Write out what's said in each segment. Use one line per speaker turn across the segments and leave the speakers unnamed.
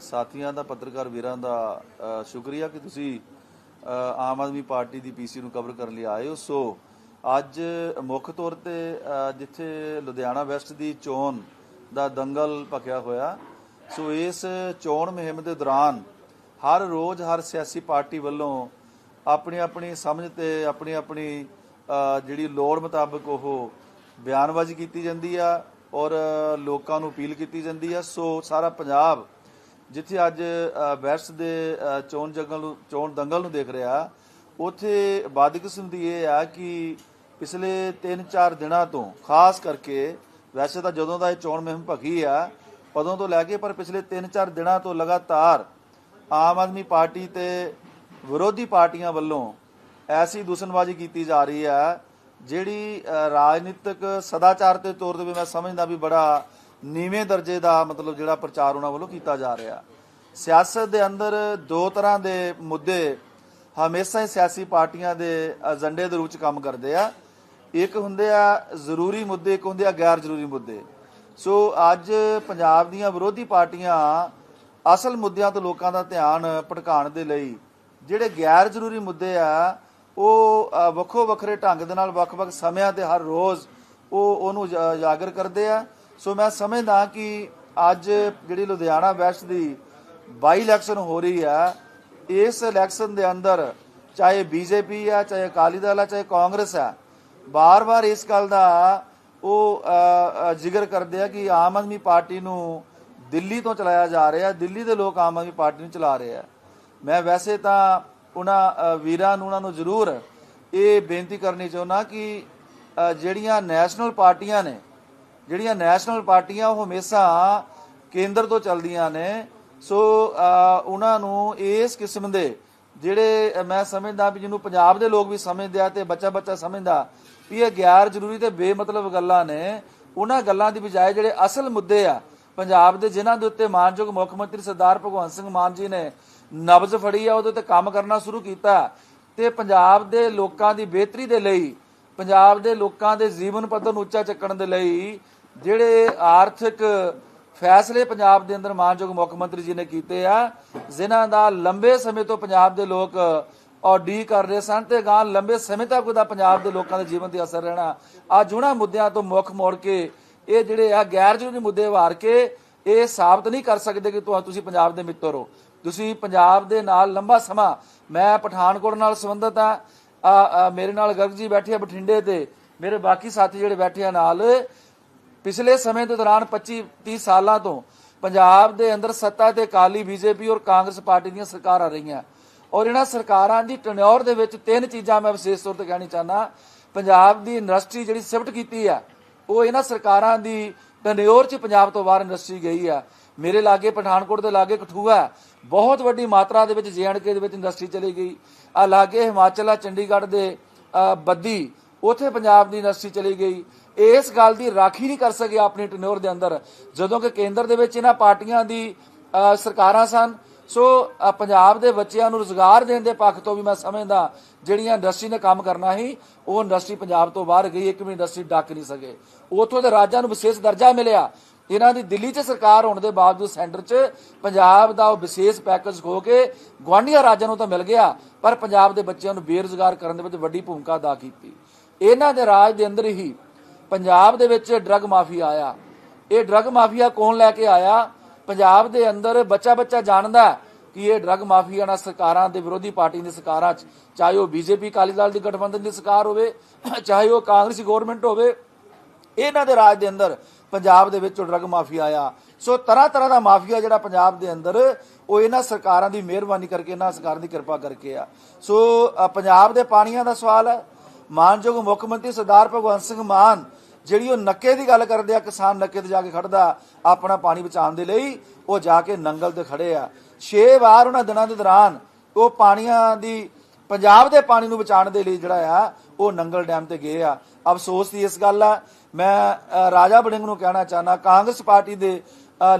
ਸਾਥੀਆਂ ਦਾ, ਪੱਤਰਕਾਰ ਵੀਰਾਂ ਦਾ ਸ਼ੁਕਰੀਆ ਕਿ ਤੁਸੀਂ ਆਮ ਆਦਮੀ ਪਾਰਟੀ ਦੀ ਪੀਸੀ ਨੂੰ ਕਵਰ ਕਰਨ ਲਈ ਆਏ ਹੋ। ਸੋ, ਅੱਜ ਮੁੱਖ ਤੌਰ ਤੇ ਜਿੱਥੇ ਲੁਧਿਆਣਾ ਵੈਸਟ ਦੀ ਚੋਣ ਦਾ ਦੰਗਲ ਭਖਿਆ ਹੋਇਆ, ਸੋ ਇਸ ਚੋਣ ਮੁਹਿੰਮ ਦੇ ਦੌਰਾਨ ਹਰ ਰੋਜ਼ ਹਰ ਸਿਆਸੀ ਪਾਰਟੀ ਵੱਲੋਂ ਆਪਣੀ ਆਪਣੀ ਸਮਝ ਤੇ ਆਪਣੀ ਆਪਣੀ ਜਿਹੜੀ ਲੋੜ ਮੁਤਾਬਕ ਉਹ ਬਿਆਨਬਾਜ਼ੀ ਕੀਤੀ ਜਾਂਦੀ ਆ ਔਰ ਲੋਕਾਂ ਨੂੰ ਅਪੀਲ ਕੀਤੀ ਜਾਂਦੀ ਆ। ਸੋ ਸਾਰਾ ਪੰਜਾਬ ਜਿੱਥੇ ਅੱਜ ਅ, ਬੈਰਸ ਦੇ ਚੋਣ ਜੰਗਲ ਨੂੰ ਚੋਣ ਦੰਗਲ ਨੂੰ ਦੇਖ ਰਿਹਾ ਉੱਥੇ ਦੀ ਇਹ ਆ ਕਿ ਪਿਛਲੇ 3-4 ਦਿਨਾਂ ਤੋਂ ਖਾਸ ਕਰਕੇ ਵੈਸੇ ਤਾਂ ਜਦੋਂ ਦਾ ਇਹ ਚੋਣ ਮੁਹਿੰਮ ਭਖੀ ਆ ਉਦੋਂ ਤੋਂ ਲੈ ਕੇ ਪਰ ਪਿਛਲੇ 3-4 ਦਿਨਾਂ ਤੋਂ ਲਗਾਤਾਰ ਆਮ ਆਦਮੀ ਪਾਰਟੀ ਤੇ ਵਿਰੋਧੀ ਪਾਰਟੀਆਂ ਵੱਲੋਂ ਐਸੀ ਦੂਸ਼ਣਬਾਜ਼ੀ ਕੀਤੀ ਜਾ ਰਹੀ ਹੈ ਜਿਹੜੀ ਰਾਜਨੀਤਿਕ ਸਦਾਚਾਰ ਦੇ ਤੌਰ ਤੇ ਵੀ ਮੈਂ ਸਮਝਦਾ ਵੀ ਬੜਾ ਨੀਵੇਂ ਦਰਜੇ ਦਾ ਮਤਲਬ ਜਿਹੜਾ ਪ੍ਰਚਾਰ ਉਹਨਾਂ ਵੱਲੋਂ ਕੀਤਾ ਜਾ ਰਿਹਾ। ਸਿਆਸਤ ਦੇ ਅੰਦਰ ਦੋ ਤਰ੍ਹਾਂ ਦੇ ਮੁੱਦੇ ਹਮੇਸ਼ਾ ਹੀ ਸਿਆਸੀ ਪਾਰਟੀਆਂ ਦੇ ਏਜੰਡੇ ਦੇ ਰੂਪ ਚ ਕੰਮ ਕਰਦੇ ਆ। ਇੱਕ ਹੁੰਦੇ ਆ ਜ਼ਰੂਰੀ ਮੁੱਦੇ, ਇੱਕ ਹੁੰਦੇ ਆ ਗੈਰ ਜ਼ਰੂਰੀ ਮੁੱਦੇ। ਸੋ ਅੱਜ ਪੰਜਾਬ ਦੀਆਂ ਵਿਰੋਧੀ ਪਾਰਟੀਆਂ ਅਸਲ ਮੁੱਦਿਆਂ ਤੋਂ ਲੋਕਾਂ ਦਾ ਧਿਆਨ ਭਟਕਾਉਣ ਦੇ ਲਈ ਜਿਹੜੇ ਗੈਰ ਜ਼ਰੂਰੀ ਮੁੱਦੇ ਆ, ਉਹ ਵੱਖੋ ਵੱਖਰੇ ਢੰਗ ਦੇ ਨਾਲ ਵੱਖ-ਵੱਖ ਸਮਿਆਂ ਤੇ ਹਰ ਰੋਜ਼ ਉਹ ਉਹਨੂੰ ਉਜਾ- ਉਜਾਗਰ ਕਰਦੇ ਆ। ਸੋ ਮੈਂ ਸਮਝਦਾ ਕਿ ਅੱਜ ਜਿਹੜੀ ਲੁਧਿਆਣਾ ਵੈਸਟ ਦੀ ਬਾਈ ਇਲੈਕਸ਼ਨ ਹੋ ਰਹੀ ਹੈ, ਇਸ ਇਲੈਕਸ਼ਨ ਦੇ ਅੰਦਰ ਚਾਹੇ ਬੀਜੇਪੀ ਆ ਚਾਹੇ ਅਕਾਲੀ ਦਲ ਆ ਚਾਹੇ ਕਾਂਗਰਸ ਆ ਬਾਰ-ਬਾਰ ਇਸ ਗੱਲ ਦਾ ਉਹ ਜ਼ਿਕਰ ਕਰਦੇ ਆ ਕਿ ਆਮ ਆਦਮੀ ਪਾਰਟੀ ਨੂੰ ਦਿੱਲੀ ਤੋਂ ਚਲਾਇਆ ਜਾ ਰਿਹਾ, ਦਿੱਲੀ ਦੇ ਲੋਕ ਆਮ ਆਦਮੀ ਪਾਰਟੀ ਨੂੰ ਚਲਾ ਰਹੇ ਆ। ਮੈਂ ਵੈਸੇ ਤਾਂ ਉਹਨਾਂ ਵੀਰਾਂ ਨੂੰ, ਉਹਨਾਂ ਨੂੰ ਜ਼ਰੂਰ ਇਹ ਬੇਨਤੀ ਕਰਨੀ ਚਾਹੁੰਦਾ ਕਿ ਜਿਹੜੀਆਂ ਨੈਸ਼ਨਲ ਪਾਰਟੀਆਂ ਨੇ ਜਿਹੜੀਆਂ ਨੈਸ਼ਨਲ ਪਾਰਟੀਆਂ ਉਹ ਹਮੇਸ਼ਾ ਕੇਂਦਰ ਤੋਂ ਚੱਲਦੀਆਂ ਨੇ। ਸੋ ਉਹਨਾਂ ਨੂੰ ਇਸ ਕਿਸਮ ਦੇ ਜਿਹੜੇ ਮੈਂ ਸਮਝਦਾ ਵੀ ਜਿਹਨੂੰ ਪੰਜਾਬ ਦੇ ਲੋਕ ਵੀ ਸਮਝਦੇ ਆ ਤੇ ਬੱਚਾ ਬੱਚਾ ਸਮਝਦਾ ਵੀ ਇਹ ਗੈਰ ਜ਼ਰੂਰੀ ਤੇ ਬੇਮਤਲਬ ਗੱਲਾਂ ਨੇ। ਉਹਨਾਂ ਗੱਲਾਂ ਦੀ ਬਜਾਏ ਜਿਹੜੇ ਅਸਲ ਮੁੱਦੇ ਆ, ਪੰਜਾਬ ਦੇ ਜਿਨ੍ਹਾਂ ਦੇ ਉੱਤੇ ਮਾਨਯੋਗ ਮੁੱਖ ਮੰਤਰੀ ਸਰਦਾਰ ਭਗਵੰਤ ਸਿੰਘ ਮਾਨ ਜੀ ਨੇ ਨਬਜ਼ ਫੜੀ ਆ, ਉਹਦੇ ਉੱਤੇ ਕੰਮ ਕਰਨਾ ਸ਼ੁਰੂ ਕੀਤਾ ਤੇ ਪੰਜਾਬ ਦੇ ਲੋਕਾਂ ਦੀ ਬਿਹਤਰੀ ਦੇ ਲਈ, ਪੰਜਾਬ ਦੇ ਲੋਕਾਂ ਦੇ ਜੀਵਨ ਪੱਧਰ ਨੂੰ ਉੱਚਾ ਚੱਕਣ ਦੇ ਲਈ ਜਿਹੜੇ ਆਰਥਿਕ ਫੈਸਲੇ ਪੰਜਾਬ ਦੇ ਅੰਦਰ ਮਾਨਯੋਗ ਮੁੱਖ ਮੰਤਰੀ ਜੀ ਨੇ ਕੀਤੇ ਆ, ਜਿਨ੍ਹਾਂ ਦਾ ਲੰਬੇ ਸਮੇਂ ਤੋਂ ਪੰਜਾਬ ਦੇ ਲੋਕ ਔਡੀ ਕਰ ਰਹੇ ਸਨ ਤੇ ਗਾਂ ਲੰਬੇ ਸਮੇਂ ਤੱਕ ਉਹਦਾ ਪੰਜਾਬ ਦੇ ਲੋਕਾਂ ਦੇ ਜੀਵਨ ਤੇ ਅਸਰ ਰਹਿਣਾ, ਅੱਜ ਉਹਨਾਂ ਮੁੱਦਿਆਂ ਤੋਂ ਮੁੱਖ ਮੋੜ ਕੇ ਇਹ ਜਿਹੜੇ ਆ ਗੈਰ ਜ਼ਰੂਰੀ ਮੁੱਦੇ ਵਾਰ ਕੇ ਇਹ ਸਾਬਤ ਨਹੀਂ ਕਰ ਸਕਦੇ ਕਿ ਤੁਸੀਂ ਪੰਜਾਬ ਦੇ ਮਿੱਤਰ ਹੋ। ਤੁਸੀਂ ਪੰਜਾਬ ਦੇ ਨਾਲ ਲੰਬਾ ਸਮਾਂ, ਮੈਂ ਪਠਾਨਕੋਟ ਨਾਲ ਸੰਬੰਧਿਤ ਆ ਆ, ਮੇਰੇ ਨਾਲ ਗਰਗ ਜੀ ਬੈਠੇ ਆ ਬਠਿੰਡੇ ਤੇ, ਮੇਰੇ ਬਾਕੀ ਸਾਥੀ ਜਿਹੜੇ ਬੈਠੇ ਆ ਨਾਲ ਪਿਛਲੇ ਸਮੇਂ ਦੇ ਦੌਰਾਨ 25 30 ਸਾਲਾਂ ਤੋਂ ਪੰਜਾਬ ਦੇ ਅੰਦਰ ਸੱਤਾ ਤੇ ਕਾਲੀ ਬੀਜੇਪੀ ਔਰ ਕਾਂਗਰਸ ਪਾਰਟੀ ਦੀਆਂ ਸਰਕਾਰਾਂ ਰਹੀਆਂ। ਔਰ ਇਹਨਾਂ ਸਰਕਾਰਾਂ ਦੀ ਟਨਿਓਰ ਦੇ ਵਿੱਚ ਤਿੰਨ ਚੀਜ਼ਾਂ ਮੈਂ ਵਿਸ਼ੇਸ਼ ਤੌਰ ਤੇ ਕਹਿਣੀ ਚਾਹਨਾ ਪੰਜਾਬ ਦੀ ਇੰਡਸਟਰੀ ਜਿਹੜੀ ਸ਼ਿਫਟ ਕੀਤੀ ਆ, ਉਹ ਇਹਨਾਂ ਸਰਕਾਰਾਂ ਦੀ ਟਨਿਓਰ 'ਚ ਪੰਜਾਬ ਤੋਂ ਬਾਹਰ ਇੰਡਸਟਰੀ ਗਈ ਆ। ਮੇਰੇ ਲਾਗੇ ਪਠਾਨਕੋਟ ਦੇ ਲਾਗੇ ਕਠੂਆ, ਬਹੁਤ ਵੱਡੀ ਮਾਤਰਾ ਦੇ ਵਿੱਚ ਜੇਐਂਡਕੇ ਦੇ ਵਿੱਚ ਇੰਡਸਟਰੀ ਚਲੀ ਗਈ। ਆ ਲਾਗੇ ਹਿਮਾਚਲ ਆ, ਚੰਡੀਗੜ੍ਹ ਦੇ ਬੱਦੀ ਉਥੇ ਪੰਜਾਬ ਦੀ ਇੰਡਸਟਰੀ ਚਲੀ ਗਈ। ਇਸ ਗੱਲ ਦੀ ਰਾਖੀ ਨਹੀਂ ਕਰ ਸਕੇ ਆਪਣੀ ਟਨਿਓਰ ਦੇ ਅੰਦਰ, ਜਦੋਂ ਕਿ ਕੇਂਦਰ ਦੇ ਵਿੱਚ ਇਹਨਾਂ ਪਾਰਟੀਆਂ ਦੀ ਸਰਕਾਰਾਂ ਸਨ। ਸੋ ਪੰਜਾਬ ਦੇ ਬੱਚਿਆਂ ਨੂੰ ਰੋਜ਼ਗਾਰ ਦੇਣ ਦੇ ਪੱਖ ਤੋਂ ਵੀ ਮੈਂ ਸਮਝਦਾ, ਜਿਹੜੀਆਂ ਇੰਡਸਟਰੀ ਨੇ ਕੰਮ ਕਰਨਾ ਸੀ, ਉਹ ਇੰਡਸਟਰੀ ਪੰਜਾਬ ਤੋਂ ਬਾਹਰ ਗਈ, ਇੱਕ ਵੀ ਇੰਡਸਟਰੀ ਡੱਕ ਨਹੀਂ ਸਕੇ। ਉਥੋਂ ਦੇ ਰਾਜਾਂ ਨੂੰ ਵਿਸ਼ੇਸ਼ ਦਰਜਾ ਮਿਲਿਆ। ਇਹਨਾਂ ਦੀ ਦਿੱਲੀ 'ਚ ਸਰਕਾਰ ਹੋਣ ਦੇ ਬਾਵਜੂਦ ਸੈਂਟਰ 'ਚ ਪੰਜਾਬ ਦਾ ਉਹ ਵਿਸ਼ੇਸ਼ ਪੈਕੇਜ ਖੋ ਕੇ ਗਵਾਂਢੀਆਂ ਰਾਜਾਂ ਨੂੰ ਤਾਂ ਮਿਲ ਗਿਆ, ਪਰ ਪੰਜਾਬ ਦੇ ਬੱਚਿਆਂ ਨੂੰ ਬੇਰੁਜ਼ਗਾਰ ਕਰਨ ਦੇ ਵਿੱਚ ਵੱਡੀ ਭੂਮਿਕਾ ਅਦਾ ਕੀਤੀ। ਇਹਨਾਂ ਦੇ ਰਾਜ ਦੇ ਅੰਦਰ ਹੀ ਪੰਜਾਬ ਦੇ ਵਿੱਚ ਡਰੱਗ ਮਾਫੀਆ ਆਇਆ। ਇਹ ਡਰੱਗ ਮਾਫੀਆ ਕੌਣ ਲੈ ਕੇ ਆਇਆ? ਪੰਜਾਬ ਦੇ ਅੰਦਰ ਬੱਚਾ ਬੱਚਾ ਜਾਣਦਾ ਕਿ ਇਹ ਡਰੱਗ ਮਾਫੀਆ ਨਾਲ ਸਰਕਾਰਾਂ ਦੇ ਵਿਰੋਧੀ ਪਾਰਟੀ ਦੀ ਸਰਕਾਰਾਂ 'ਚ, ਚਾਹੇ ਉਹ ਬੀਜੇਪੀ ਅਕਾਲੀ ਦਲ ਦੀ ਗਠਬੰਧਨ ਦੀ ਸਰਕਾਰ ਹੋਵੇ, ਚਾਹੇ ਉਹ ਕਾਂਗਰਸੀ ਗਵਰਨਮੈਂਟ ਹੋਵੇ, ਇਹਨਾਂ ਦੇ ਰਾਜ ਦੇ ਅੰਦਰ ਪੰਜਾਬ ਦੇ ਵਿੱਚ ਡਰੱਗ ਮਾਫੀਆ ਆਇਆ। ਸੋ ਤਰ੍ਹਾਂ ਤਰ੍ਹਾਂ ਦਾ ਮਾਫੀਆ ਜਿਹੜਾ ਪੰਜਾਬ ਦੇ ਅੰਦਰ, ਉਹ ਇਹਨਾਂ ਸਰਕਾਰਾਂ ਦੀ ਮਿਹਰਬਾਨੀ ਕਰਕੇ, ਇਹਨਾਂ ਸਰਕਾਰਾਂ ਦੀ ਕਿਰਪਾ ਕਰਕੇ ਆ। ਸੋ ਪੰਜਾਬ ਦੇ ਪਾਣੀਆਂ ਦਾ ਸਵਾਲ ਹੈ। ਮਾਨਯੋਗ ਮੁੱਖ ਮੰਤਰੀ ਸਰਦਾਰ ਭਗਵੰਤ ਸਿੰਘ ਮਾਨ ਜਿਹੜੀ ਉਹ ਨੱਕੇ ਦੀ ਗੱਲ ਕਰਦੇ ਆ ਕਿਸਾਨ ਨੱਕੇ ਤੇ ਜਾ ਕੇ ਖੜਦਾ ਆਪਣਾ ਪਾਣੀ ਬਚਾਉਣ ਦੇ ਲਈ ਉਹ ਜਾ ਕੇ ਨੰਗਲ ਤੇ ਖੜੇ ਆ। 6 ਵਾਰ ਉਹਨਾਂ ਦਿਨਾਂ ਦੇ ਦੌਰਾਨ ਉਹ ਪਾਣੀਆਂ ਦੀ ਪੰਜਾਬ ਦੇ ਪਾਣੀ ਨੂੰ ਬਚਾਉਣ ਦੇ ਲਈ ਜਿਹੜਾ ਆ ਉਹ ਨੰਗਲ ਡੈਮ ਤੇ ਗਏ ਆ। ਅਫਸੋਸ ਦੀ ਇਸ ਗੱਲ ਆ ਮੈਂ ਰਾਜਾ ਬੜਿੰਗ ਨੂੰ ਕਹਿਣਾ ਚਾਹਨਾ ਕਾਂਗਰਸ ਪਾਰਟੀ ਦੇ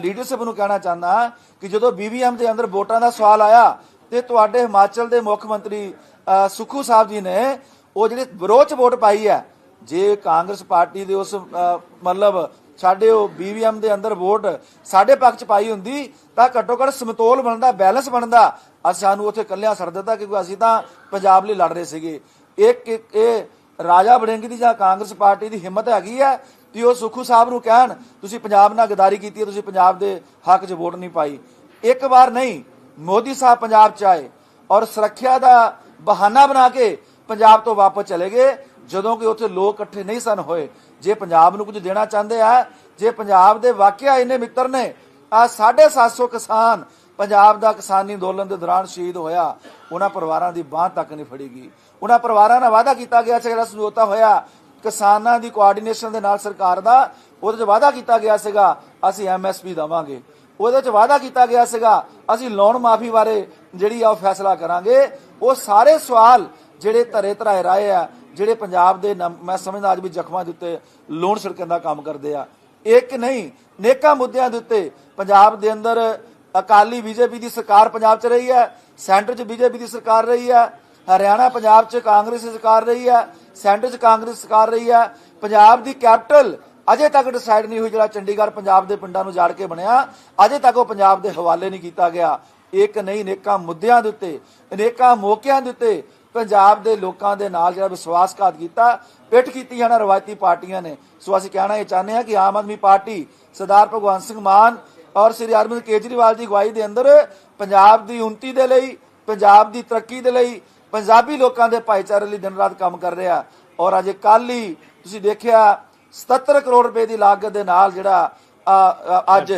ਲੀਡਰਸ਼ਿਪ ਨੂੰ ਕਹਿਣਾ ਚਾਹਨਾ ਕਿ ਜਦੋਂ ਬੀਬੀਐਮ ਦੇ ਅੰਦਰ ਵੋਟਾਂ ਦਾ ਸਵਾਲ ਆਇਆ ਤੇ ਤੁਹਾਡੇ ਹਿਮਾਚਲ ਦੇ ਮੁੱਖ ਮੰਤਰੀ ਅ, ਸੁੱਖੂ ਸਾਹਿਬ ਜੀ ਨੇ ਉਹ ਜਿਹੜੇ ਵਿਰੋਧ ਚ ਵੋਟ ਪਾਈ ਹੈ, ਜੇ ਕਾਂਗਰਸ ਪਾਰਟੀ ਦੇ ਉਸ ਮਤਲਬ ਸਾਡੇ ਉਹ ਬੀਵੀਐਮ ਦੇ ਅੰਦਰ ਵੋਟ ਸਾਡੇ ਪੱਖ ਚ ਪਾਈ ਹੁੰਦੀ, ਤਾਂ ਘੱਟੋ ਘੱਟ ਸਮਤੋਲ ਬਣਦਾ, ਬੈਲੈਂਸ ਬਣਦਾ। ਅਸੀਂ ਸਾਨੂੰ ਉੱਥੇ ਕੱਲਿਆਂ ਸਰ ਦਿੱਤਾ, ਕਿਉਂਕਿ ਅਸੀਂ ਤਾਂ ਪੰਜਾਬ ਲਈ ਲੜ ਰਹੇ ਸੀਗੇ। ਇੱਕ ਇੱਕ ਇਹ ਰਾਜਾ ਵੜਿੰਗ ਦੀ ਜਾਂ ਕਾਂਗਰਸ ਪਾਰਟੀ ਦੀ ਹਿੰਮਤ ਹੈਗੀ ਹੈ ਕਿ ਉਹ ਸੁਖੂ ਸਾਹਿਬ ਨੂੰ ਕਹਿਣ, ਤੁਸੀਂ ਪੰਜਾਬ ਨਾਲ ਗਦਾਰੀ ਕੀਤੀ ਹੈ, ਤੁਸੀਂ ਪੰਜਾਬ ਦੇ ਹੱਕ 'ਚ ਵੋਟ ਨਹੀਂ ਪਾਈ। ਇੱਕ ਵਾਰ ਨਹੀਂ, ਮੋਦੀ ਸਾਹਿਬ ਪੰਜਾਬ 'ਚ ਆਏ ਔਰ ਸੁਰੱਖਿਆ ਦਾ ਬਹਾਨਾ ਬਣਾ ਕੇ ਪੰਜਾਬ ਤੋਂ ਵਾਪਸ ਚਲੇ ਗਏ, ਜਦੋਂ ਕਿ ਉੱਥੇ ਲੋਕ ਇਕੱਠੇ ਨਹੀਂ ਸਨ ਹੋਏ। ਜੇ ਪੰਜਾਬ ਨੂੰ ਕੁਝ ਦੇਣਾ ਚਾਹੁੰਦੇ ਆ, ਜੇ ਪੰਜਾਬ ਦੇ ਵਾਕਿਆ ਇੰਨੇ ਮਿੱਤਰ ਨੇ ਆ 750 ਕਿਸਾਨ ਪੰਜਾਬ ਦਾ ਕਿਸਾਨੀ ਅੰਦੋਲਨ ਦੇ ਦੌਰਾਨ ਸ਼ਹੀਦ ਹੋਇਆ। ਉਹਨਾਂ ਪਰਿਵਾਰਾਂ ਦੀ ਬਾਹ ਤੱਕ ਨਹੀਂ ਫੜੀਗੀ ਉਹਨਾਂ ਪਰਿਵਾਰਾਂ ਨਾਲ ਵਾਅਦਾ ਕੀਤਾ ਗਿਆ ਸੀ ਜਿਹੜਾ ਸਮਝੌਤਾ ਹੋਇਆ, ਕਿਸਾਨਾਂ ਦੀ ਕੋਆਰਡੀਨੇਸ਼ਨ ਦੇ ਨਾਲ ਸਰਕਾਰ ਦਾ, ਉਹਦੇ 'ਚ ਵਾਅਦਾ ਕੀਤਾ ਗਿਆ ਸੀਗਾ, ਅਸੀਂ ਐਮਐਸਪੀ ਦਵਾਂਗੇ। ਉਹਦੇ 'ਚ ਵਾਅਦਾ ਕੀਤਾ ਗਿਆ ਸੀਗਾ, ਅਸੀਂ ਲੋਨ ਮਾਫੀ ਬਾਰੇ ਜਿਹੜੀ ਆ ਉਹ ਫੈਸਲਾ ਕਰਾਂਗੇ। ਉਹ ਸਾਰੇ ਸਵਾਲ ਜਿਹੜੇ ਧਰੇ ਧਰਾਏ ਰਾਏ ਆ, ਜਿਹੜੇ ਪੰਜਾਬ ਦੇ ਮੈਂ ਸਮਝਦਾ ਅੱਜ ਵੀ ਜ਼ਖਮਾਂ ਦੇ ਉੱਤੇ ਲੋਨ ਛਿੜਕਣ ਦਾ ਕੰਮ ਕਰਦੇ ਆ। ਇੱਕ ਨਹੀਂ? ਨੇਕਾਂ ਮੁੱਦਿਆਂ ਦੇ ਉੱਤੇ ਪੰਜਾਬ ਦੇ ਅੰਦਰ ਅਕਾਲੀ ਬੀਜੇਪੀ ਦੀ ਸਰਕਾਰ ਪੰਜਾਬ 'ਚ ਰਹੀ ਹੈ, ਸੈਂਟਰ 'ਚ ਬੀਜੇਪੀ ਦੀ ਸਰਕਾਰ ਰਹੀ ਹੈ, ਹਰਿਆਣਾ ਪੰਜਾਬ 'ਚ ਕਾਂਗਰਸ ਸਰਕਾਰ ਰਹੀ ਹੈ, ਸੈਂਟਰ 'ਚ ਕਾਂਗਰਸ ਸਰਕਾਰ ਰਹੀ ਹੈ। ਪੰਜਾਬ ਦੀ ਕੈਪੀਟਲ ਅਜੇ ਤੱਕ ਡਿਸਾਈਡ ਨਹੀਂ ਹੋਈ ਜਿਹੜਾ ਚੰਡੀਗੜ੍ਹ ਪੰਜਾਬ ਦੇ ਪਿੰਡਾਂ ਨੂੰ ਜਾੜ ਕੇ ਬਣਿਆ। ਅਜੇ ਤੱਕ ਉਹ ਪੰਜਾਬ ਦੇ ਹਵਾਲੇ ਨਹੀਂ ਕੀਤਾ ਗਿਆ। ਇੱਕ ਨਹੀਂ? ਨੇਕਾਂ ਮੁੱਦਿਆਂ ਦੇ ਉੱਤੇ ਅਨੇਕਾਂ ਮੌਕਿਆਂ ਦੇ ਉੱਤੇ ਪੰਜਾਬ ਦੇ ਲੋਕਾਂ ਦੇ ਨਾਲ ਜਿਹੜਾ ਵਿਸ਼ਵਾਸਘਾਤ ਕੀਤਾ, ਪਿੱਠ ਕੀਤੀ ਜਾਣਾ ਰਵਾਇਤੀ ਪਾਰਟੀਆਂ ਨੇ। ਸੋ ਅਸੀਂ ਕਹਿਣਾ ਇਹ ਚਾਹੁੰਦੇ ਹਾਂ ਕਿ ਆਮ ਆਦਮੀ ਪਾਰਟੀ ਸਰਦਾਰ ਭਗਵੰਤ ਸਿੰਘ ਮਾਨ ਔਰ ਸ੍ਰੀ ਅਰਵਿੰਦ ਕੇਜਰੀਵਾਲ ਦੀ ਅਗਵਾਈ ਦੇ ਅੰਦਰ ਪੰਜਾਬ ਦੀ ਉન્નਤੀ ਦੇ ਲਈ, ਪੰਜਾਬ ਦੀ ਤਰੱਕੀ ਦੇ ਲਈ, ਪੰਜਾਬੀ ਲੋਕਾਂ ਦੇ ਭਾਈਚਾਰੇ ਲਈ ਦਿਨ ਰਾਤ ਕੰਮ ਕਰ ਰਿਹਾ। ਔਰ ਅਜੇ ਕੱਲ ਹੀ ਤੁਸੀਂ ਦੇਖਿਆ 77 ਕਰੋੜ ਰੁਪਏ ਦੀ ਲਾਗਤ ਦੇ ਨਾਲ ਜਿਹੜਾ ਅੱਜ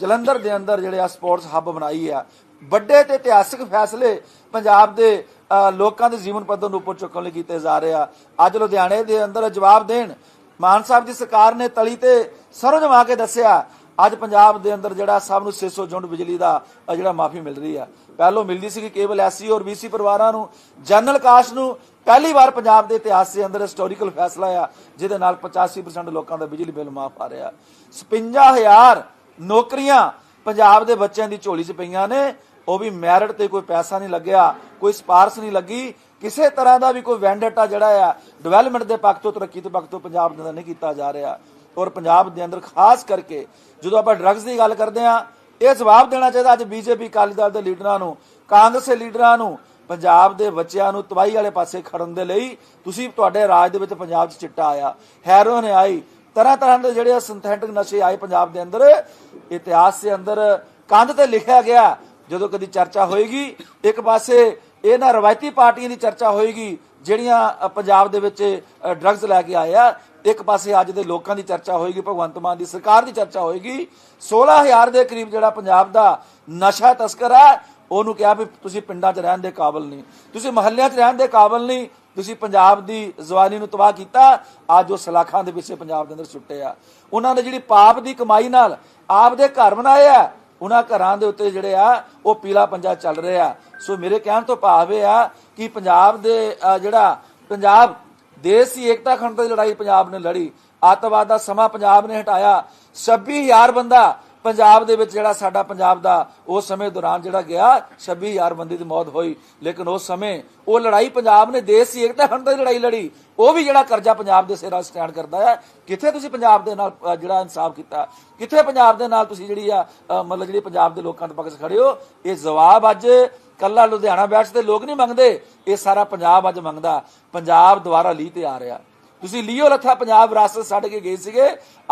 ਜਲੰਧਰ ਦੇ ਅੰਦਰ ਜਿਹੜੇ ਆ ਸਪੋਰਟਸ ਹੱਬ ਬਣਾਈ ਆ। ਵੱਡੇ ਤੇ ਇਤਿਹਾਸਕ ਫੈਸਲੇ ਪੰਜਾਬ ਦੇ ਲੋਕਾਂ ਦੇ ਜੀਵਨ ਪੱਧਰ ਨੂੰ ਉੱਪਰ ਚੁੱਕਣ ਲਈ ਕੀਤੇ ਜਾ ਰਹੇ ਆ। ਅੱਜ ਲੁਧਿਆਣੇ ਦੇ ਅੰਦਰ ਜਵਾਬ ਦੇਣ ਮਾਨ ਸਾਹਿਬ ਦੀ ਸਰਕਾਰ ਨੇ ਤਲੀ ਤੇ ਸਰੋਂ ਜਮਾ ਕੇ ਦੱਸਿਆ, ਅੱਜ ਪੰਜਾਬ ਦੇ ਅੰਦਰ ਜਿਹੜਾ ਸਭ ਨੂੰ 600 ਯੂਨਿਟ ਬਿਜਲੀ ਦਾ ਜਿਹੜਾ ਮਾਫੀ ਮਿਲ ਰਹੀ ਆ। ਪਹਿਲੋਂ ਮਿਲਦੀ ਸੀ ਕਿ ਕੇਵਲ ਐਸਸੀ ਔਰ ਬੀਸੀ ਪਰਿਵਾਰਾਂ ਨੂੰ, ਜਨਰਲ ਕਾਸ਼ ਨੂੰ ਪਹਿਲੀ ਵਾਰ ਪੰਜਾਬ ਦੇ ਇਤਿਹਾਸ ਦੇ ਅੰਦਰ ਹਿਸਟੋਰੀਕਲ ਫੈਸਲਾ ਆ, ਜਿਹਦੇ ਨਾਲ 85% ਲੋਕਾਂ ਦਾ ਬਿਜਲੀ ਬਿੱਲ ਮਾਫ ਆ ਰਿਹਾ। 55000 ਨੌਕਰੀਆਂ ਪੰਜਾਬ ਦੇ ਬੱਚਿਆਂ ਦੀ ਝੋਲੀ 'ਚ ਪਈਆਂ ਨੇ ਉਹ ਵੀ ਮੈਰਿਟ ਤੇ ਕੋਈ ਪੈਸਾ ਨਹੀਂ ਲੱਗਿਆ, ਕੋਈ ਸਪਾਰਸ਼ ਨਹੀਂ ਲੱਗੀ। ਕਿਸੇ ਤਰ੍ਹਾਂ ਦਾ ਵੀ ਕੋਈ ਵੈਂਡੇਟਾ ਜਿਹੜਾ ਆ ਡਿਵੈਲਪਮੈਂਟ ਦੇ ਪੱਖ ਤੋਂ, ਤਰੱਕੀ ਦੇ ਪੱਖ ਤੋਂ ਪੰਜਾਬ ਦੇ ਅੰਦਰ ਨਹੀਂ ਕੀਤਾ ਜਾ ਰਿਹਾ। ਔਰ ਪੰਜਾਬ ਦੇ ਅੰਦਰ ਖਾਸ ਕਰਕੇ ਜਦੋਂ ਆਪਾਂ ਡਰੱਗਸ ਦੀ ਗੱਲ ਕਰਦੇ ਆ ਇਹ ਜਵਾਬ ਦੇਣਾ ਚਾਹੀਦਾ ਅੱਜ ਬੀਜੇਪੀ, ਅਕਾਲੀ ਦਲ ਦੇ ਲੀਡਰਾਂ ਨੂੰ, ਕਾਂਗਰਸ ਦੇ ਲੀਡਰਾਂ ਨੂੰ, ਪੰਜਾਬ ਦੇ ਬੱਚਿਆਂ ਨੂੰ ਤਬਾਹੀ ਵਾਲੇ ਪਾਸੇ ਖੜਨ ਦੇ ਲਈ। ਤੁਸੀਂ ਤੁਹਾਡੇ ਰਾਜ ਦੇ ਵਿੱਚ ਪੰਜਾਬ 'ਚ ਚਿੱਟਾ ਆਇਆ ਹੈਰੋਇਨ ਆਈ। ਤਰ੍ਹਾਂ ਤਰ੍ਹਾਂ ਦੇ ਜਿਹੜੇ ਸਿੰਥੈਟਿਕ ਨਸ਼ੇ ਆਏ ਪੰਜਾਬ ਦੇ ਅੰਦਰ, ਇਤਿਹਾਸ ਦੇ ਅੰਦਰ, ਕੰਧ ਤੇ ਲਿਖਿਆ ਗਿਆ। ਜਦੋਂ ਕਦੀ ਚਰਚਾ ਹੋਏਗੀ, ਇੱਕ ਪਾਸੇ ਇਹਨਾਂ ਰਵਾਇਤੀ ਪਾਰਟੀਆਂ ਦੀ ਚਰਚਾ ਹੋਏਗੀ, ਜਿਹੜੀਆਂ ਪੰਜਾਬ ਦੇ ਵਿੱਚ ਡਰੱਗਸ ਲੈ ਕੇ ਆਏ ਆ, ਇੱਕ ਪਾਸੇ ਅੱਜ ਦੇ ਲੋਕਾਂ ਦੀ ਚਰਚਾ ਹੋਏਗੀ, ਭਗਵੰਤ ਮਾਨ ਦੀ ਸਰਕਾਰ ਦੀ ਚਰਚਾ ਹੋਏਗੀ 16000 ਦੇ ਕਰੀਬ ਜਿਹੜਾ ਪੰਜਾਬ ਦਾ ਨਸ਼ਾ ਤਸਕਰ ਹੈ, ਉਹਨੂੰ ਕਿਹਾ ਵੀ ਤੁਸੀਂ ਪਿੰਡਾਂ 'ਚ ਰਹਿਣ ਦੇ ਕਾਬਲ ਨਹੀਂ, ਤੁਸੀਂ ਮਹੱਲਿਆਂ 'ਚ ਰਹਿਣ ਦੇ ਕਾਬਲ ਨਹੀਂ, ਤੁਸੀਂ ਪੰਜਾਬ ਦੀ ਜ਼ਵਾਨੀ ਨੂੰ ਤਬਾਹ ਕੀਤਾ, ਅੱਜ ਉਹ ਸਲਾਖਾਂ ਦੇ ਪਿੱਛੇ ਪੰਜਾਬ ਦੇ ਅੰਦਰ ਸੁੱਟੇ ਆ। ਉਹਨਾਂ ਨੇ ਜਿਹੜੀ ਪਾਪ ਦੀ ਕਮਾਈ ਨਾਲ ਆਪ ਦੇ ਘਰ ਬਣਾਏ ਆ ਉਹਨਾਂ ਘਰਾਂ ਦੇ ਉੱਤੇ ਜਿਹੜੇ ਆ, ਉਹ ਪੀਲਾ ਪੰਜਾ ਚੱਲ ਰਿਹਾ। ਸੋ ਮੇਰੇ ਕਹਿਣ ਤੋਂ ਭਾਵ ਇਹ ਆ ਕਿ ਪੰਜਾਬ ਦੇ ਜਿਹੜਾ ਪੰਜਾਬ, ਦੇਸ਼ ਦੀ ਏਕਤਾ ਖੰਡ ਦੀ ਲੜਾਈ ਪੰਜਾਬ ਨੇ ਲੜੀ। ਅੱਤਵਾਦ ਦਾ ਸਮਾਂ ਪੰਜਾਬ ਨੇ ਹਟਾਇਆ। 26000 ਬੰਦਾ ਪੰਜਾਬ ਦੇ ਵਿੱਚ ਜਿਹੜਾ ਸਾਡਾ ਪੰਜਾਬ ਦਾ ਉਸ ਸਮੇਂ ਦੌਰਾਨ ਜਿਹੜਾ ਗਿਆ 26000 ਬੰਦੇ ਦੀ ਮੌਤ ਹੋਈ। ਲੇਕਿਨ ਉਸ ਸਮੇਂ ਉਹ ਲੜਾਈ ਪੰਜਾਬ ਨੇ ਦੇਸ਼ ਦੀ ਏਕਤਾ ਖੰਡ ਦੀ ਲੜਾਈ ਲੜੀ। ਉਹ ਵੀ ਜਿਹੜਾ ਕਰਜ਼ਾ ਪੰਜਾਬ ਦੇ ਸਿਰਾਂ ਸਟੈਂਡ ਕਰਦਾ ਹੈ। ਕਿੱਥੇ ਤੁਸੀਂ ਪੰਜਾਬ ਦੇ ਨਾਲ ਜਿਹੜਾ ਇਨਸਾਫ ਕੀਤਾ? ਕਿੱਥੇ ਪੰਜਾਬ ਦੇ ਨਾਲ ਤੁਸੀਂ ਜਿਹੜੀ ਆ ਮਤਲਬ ਜਿਹੜੀ ਪੰਜਾਬ ਦੇ ਲੋਕਾਂ ਦੇ ਪੱਖ 'ਚ ਖੜੇ ਹੋ? ਇਹ ਜਵਾਬ ਅੱਜ ਕੱਲਾ ਲੁਧਿਆਣਾ ਬੈਠ ਤੇ ਲੋਕ ਨਹੀਂ ਮੰਗਦੇ। ਇਹ ਸਾਰਾ ਪੰਜਾਬ ਅੱਜ ਮੰਗਦਾ। ਪੰਜਾਬ ਦੁਆਰਾ ਲੀ ਤੇ ਆ ਰਿਹਾ। ਤੁਸੀਂ ਲੀਓ ਲੱਥਾ ਪੰਜਾਬ ਵਿਰਾਸਤ ਛੱਡ ਕੇ ਗਏ ਸੀਗੇ,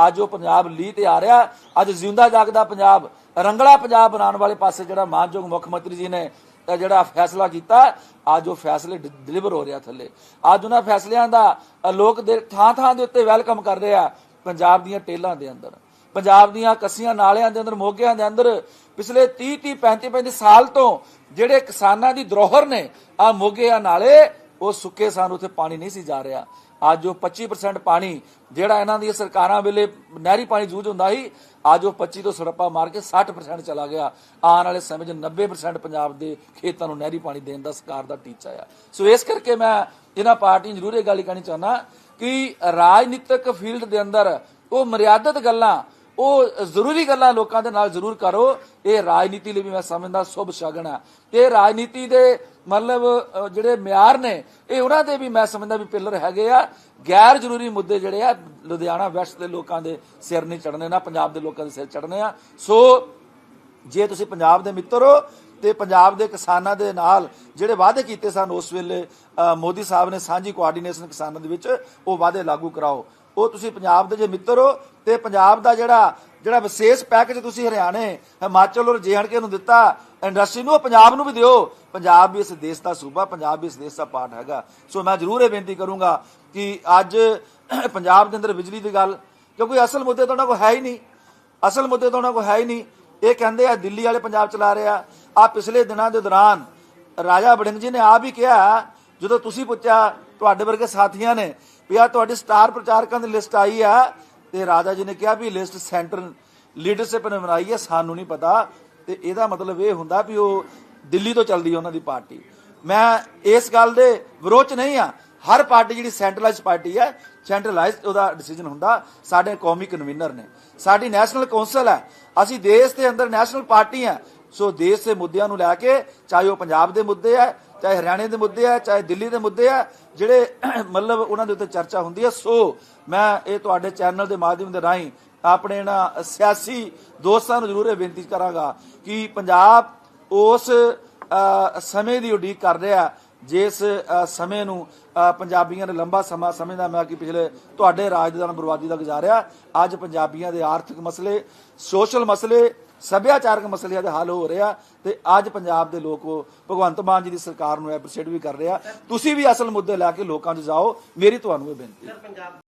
ਅੱਜ ਉਹ ਪੰਜਾਬ ਲੀ ਤੇ ਆ ਰਿਹਾ। ਅੱਜ ਜਿਉਂਦਾ ਜਾਗਦਾ ਪੰਜਾਬ, ਰੰਗਲਾ ਪੰਜਾਬ ਬਣਾਉਣ ਵਾਲੇ ਪਾਸੇ ਜਿਹੜਾ ਮਾਨਯੋਗ ਮੁੱਖ ਮੰਤਰੀ ਜੀ ਨੇ ਜਿਹੜਾ ਫੈਸਲਾ ਕੀਤਾ, ਅੱਜ ਉਹ ਫੈਸਲੇ ਡਿਲੀਵਰ ਹੋ ਰਿਹਾ ਥੱਲੇ। ਅੱਜ ਉਹਨਾਂ ਫੈਸਲਿਆਂ ਦਾ ਲੋਕ ਦੇ ਥਾਂ ਥਾਂ ਦੇ ਉੱਤੇ ਵੈਲਕਮ ਕਰ ਰਿਹਾ ਪੰਜਾਬ ਦੀਆਂ ਟੇਲਾਂ ਦੇ ਅੰਦਰ। ਪੰਜਾਬ ਦੀਆਂ ਕੱਸੀਆਂ ਨਾਲਿਆਂ ਦੇ ਅੰਦਰ, ਮੋਗਿਆਂ ਦੇ ਅੰਦਰ, ਪਿਛਲੇ 30 30 35 35 ਸਾਲ ਤੋਂ ਜਿਹੜੇ ਕਿਸਾਨਾਂ ਦੀ ਧਰੋਹਰ ਨੇ, ਆ ਮੋਗੇ ਆ ਨਾਲੇ, ਉਹ ਸੁੱਕੇ ਸਨ, ਉੱਥੇ ਪਾਣੀ ਨਹੀਂ ਸੀ ਜਾ ਰਿਹਾ। ਅੱਜ ਉਹ 25% ਪਾਣੀ, ਜਿਹੜਾ ਇਹਨਾਂ ਦੀਆਂ ਸਰਕਾਰਾਂ ਵੇਲੇ ਨਹਿਰੀ ਪਾਣੀ ਜੂਝ ਹੁੰਦਾ ਸੀ, ਅੱਜ ਉਹ 25 ਤੋਂ ਸੜੱਪਾ ਮਾਰ ਕੇ 60% ਚਲਾ ਗਿਆ। ਆਉਣ ਵਾਲੇ ਸਮੇਂ 'ਚ 90% ਪੰਜਾਬ ਦੇ ਖੇਤਾਂ ਨੂੰ ਨਹਿਰੀ ਪਾਣੀ ਦੇਣ ਦਾ ਸਰਕਾਰ ਦਾ ਟੀਚਾ ਆ। ਸੋ ਇਸ ਕਰਕੇ ਮੈਂ ਇਹਨਾਂ ਪਾਰਟੀਆਂ ਜ਼ਰੂਰ ਇਹ ਗੱਲ ਕਹਿਣੀ ਚਾਹੁੰਦਾ ਕਿ ਰਾਜਨੀਤਿਕ ਫੀਲਡ ਦੇ ਅੰਦਰ ਉਹ ਮਰਿਆਦਤ ਗੱਲਾਂ,
ਉਹ ਜ਼ਰੂਰੀ ਗੱਲਾਂ ਲੋਕਾਂ ਦੇ ਨਾਲ ਜ਼ਰੂਰ ਕਰੋ। ਇਹ ਰਾਜਨੀਤੀ ਲਈ ਵੀ ਮੈਂ ਸਮਝਦਾ, ਸ਼ੁਭ ਸ਼ਗਨ ਹੈ ਤੇ ਰਾਜਨੀਤੀ ਦੇ ਮਤਲਬ ਜਿਹੜੇ ਮਿਆਰ ਨੇ, ਇਹ ਉਹਨਾਂ ਦੇ ਵੀ ਮੈਂ ਸਮਝਦਾ ਵੀ ਪਿੱਲਰ ਹੈਗੇ ਆ। ਗੈਰ ਜ਼ਰੂਰੀ ਮੁੱਦੇ ਜਿਹੜੇ ਆ, ਲੁਧਿਆਣਾ ਵੈਸਟ ਦੇ ਲੋਕਾਂ ਦੇ ਸਿਰ ਨਹੀਂ ਚੜਨੇ ਨਾ, ਪੰਜਾਬ ਦੇ ਲੋਕਾਂ ਦੇ ਸਿਰ ਚੜਨੇ ਆ। ਸੋ, ਜੇ ਤੁਸੀਂ ਪੰਜਾਬ ਦੇ ਮਿੱਤਰ ਹੋ, ਤੇ ਪੰਜਾਬ ਦੇ ਕਿਸਾਨਾਂ ਦੇ ਨਾਲ ਜਿਹੜੇ ਵਾਅਦੇ ਕੀਤੇ ਸਨ ਉਸ ਵੇਲੇ ਮੋਦੀ ਸਾਹਿਬ ਨੇ ਸਾਂਝੀ ਕੋਆਰਡੀਨੇਸ਼ਨ ਕਿਸਾਨਾਂ ਦੇ ਵਿੱਚ, ਉਹ ਵਾਅਦੇ ਲਾਗੂ ਕਰਾਓ। ਉਹ ਤੁਸੀਂ ਪੰਜਾਬ ਦੇ ਜੇ ਮਿੱਤਰ ਹੋ, ਤੇ ਪੰਜਾਬ ਦਾ ਜਿਹੜਾ ਜਿਹੜਾ ਵਿਸ਼ੇਸ਼ ਪੈਕੇਜ ਤੁਸੀਂ ਹਰਿਆਣੇ, ਹਿਮਾਚਲ ਔਰ ਜੇਐਂਡਕੇ ਨੂੰ ਦਿੱਤਾ ਇੰਡਸਟਰੀ ਨੂੰ ਪੰਜਾਬ ਨੂੰ ਵੀ ਦਿਓ। ਪੰਜਾਬ ਵੀ ਇਸ ਦੇਸ਼ ਦਾ ਸੂਬਾ, ਪੰਜਾਬ ਵੀ ਇਸ ਦੇਸ਼ ਦਾ ਪਾਰਟ ਹੈਗਾ। ਸੋ ਮੈਂ ਜ਼ਰੂਰ ਇਹ ਬੇਨਤੀ ਕਰੂੰਗਾ ਕਿ ਅੱਜ ਪੰਜਾਬ ਦੇ ਅੰਦਰ ਬਿਜਲੀ ਦੀ ਗੱਲ, ਕਿਉਂਕਿ ਅਸਲ ਮੁੱਦੇ ਤਾਂ ਉਹਨਾਂ ਕੋਲ ਹੈ ਹੀ ਨਹੀਂ। ਅਸਲ ਮੁੱਦੇ ਤਾਂ ਉਹਨਾਂ ਕੋਲ ਹੈ ਹੀ ਨਹੀਂ। ਇਹ ਕਹਿੰਦੇ ਆ, ਦਿੱਲੀ ਵਾਲੇ ਪੰਜਾਬ ਚਲਾ ਰਹੇ। ਆ ਆ ਪਿਛਲੇ ਦਿਨਾਂ ਦੇ ਦੌਰਾਨ ਰਾਜਾ ਵੜਿੰਗ ਜੀ ਨੇ ਆਪ ਵੀ ਕਿਹਾ, ਜਦੋਂ ਤੁਸੀਂ ਪੁੱਛਿਆ, ਤੁਹਾਡੇ ਵਰਗੇ ਸਾਥੀਆਂ ਨੇ ਵੀ ਆ ਤੁਹਾਡੀ ਸਟਾਰ ਪ੍ਰਚਾਰਕਾਂ ਦੀ ਲਿਸਟ ਆਈ ਆ ਤੇ ਰਾਜਾ ਜੀ ਨੇ ਕਿਹਾ ਵੀ ਲਿਸਟ ਸੈਂਟਰ ਲੀਡਰਸ਼ਿਪ ਨੇ ਬਣਾਈ ਹੈ, ਸਾਨੂੰ ਨਹੀਂ ਪਤਾ। ਤੇ ਇਹਦਾ ਮਤਲਬ ਇਹ ਹੁੰਦਾ ਵੀ ਉਹ ਦਿੱਲੀ ਤੋਂ ਚੱਲਦੀ ਹੈ ਉਹਨਾਂ ਦੀ ਪਾਰਟੀ। ਮੈਂ ਇਸ ਗੱਲ ਦੇ ਵਿਰੋਧ ਚ ਨਹੀਂ ਆ ਹਰ ਪਾਰਟੀ ਜਿਹੜੀ ਸੈਂਟਰਲਾਈਜ਼ਡ ਪਾਰਟੀ ਹੈ ਸੈਂਟਰਲਾਈਜ਼ਡ ਉਹਦਾ ਡਿਸੀਜਨ ਹੁੰਦਾ। ਸਾਡੇ ਕੌਮੀ ਕਨਵੀਨਰ ਨੇ। ਸਾਡੀ ਨੈਸ਼ਨਲ ਕੌਂਸਲ ਹੈ। ਅਸੀਂ ਦੇਸ਼ ਦੇ ਅੰਦਰ ਨੈਸ਼ਨਲ ਪਾਰਟੀ ਹੈ। ਸੋ ਦੇਸ਼ ਦੇ ਮੁੱਦਿਆਂ ਨੂੰ ਲੈ ਕੇ, ਚਾਹੇ ਉਹ ਪੰਜਾਬ ਦੇ ਮੁੱਦੇ ਹੈ ਚਾਹੇ ਹਰਿਆਣੇ ਦੇ ਮੁੱਦੇ ਹੈ ਚਾਹੇ ਦਿੱਲੀ ਦੇ ਮੁੱਦੇ ਹੈ ਜਿਹੜੇ ਮਤਲਬ ਉਹਨਾਂ ਦੇ ਉੱਤੇ ਚਰਚਾ ਹੁੰਦੀ ਹੈ ਸੋ ਮੈਂ ਇਹ ਤੁਹਾਡੇ ਚੈਨਲ ਦੇ ਮਾਧਿਅਮ ਦੇ ਰਾਹੀਂ ਆਪਣੇ ਇਹਨਾਂ ਸਿਆਸੀ ਦੋਸਤਾਂ ਨੂੰ ਜ਼ਰੂਰ ਇਹ ਬੇਨਤੀ ਕਰਾਂਗਾ ਕਿ ਪੰਜਾਬ ਉਸ ਸਮੇਂ ਦੀ ਉਡੀਕ ਕਰ ਰਿਹਾ, ਜਿਸ ਸਮੇਂ ਨੂੰ ਪੰਜਾਬੀਆਂ ਨੇ ਲੰਬਾ ਸਮਾਂ ਸਮਝਦਾ ਮੈਂ ਕਿ ਪਿਛਲੇ ਤੁਹਾਡੇ ਰਾਜ ਦੇ ਦੌਰਾਨ ਬਰਬਾਦੀ ਦਾ ਗੁਜ਼ਾਰਿਆ। ਅੱਜ ਪੰਜਾਬੀਆਂ ਦੇ ਆਰਥਿਕ ਮਸਲੇ, ਸੋਸ਼ਲ ਮਸਲੇ ਸੱਭਿਆਚਾਰਕ ਮਸਲਿਆਂ ਦੇ ਹੱਲ ਹੋ ਰਿਹਾ ਤੇ ਅੱਜ ਪੰਜਾਬ ਦੇ ਲੋਕ ਭਗਵੰਤ ਮਾਨ ਜੀ ਦੀ ਸਰਕਾਰ ਨੂੰ ਐਪਰੀਸ਼ੀਏਟ ਵੀ ਕਰ ਰਿਹਾ। ਤੁਸੀਂ ਵੀ ਅਸਲ ਮੁੱਦੇ ਲੈ ਕੇ ਲੋਕਾਂ 'ਚ ਜਾਓ। ਮੇਰੀ ਤੁਹਾਨੂੰ ਇਹ ਬੇਨਤੀ ਹੈ।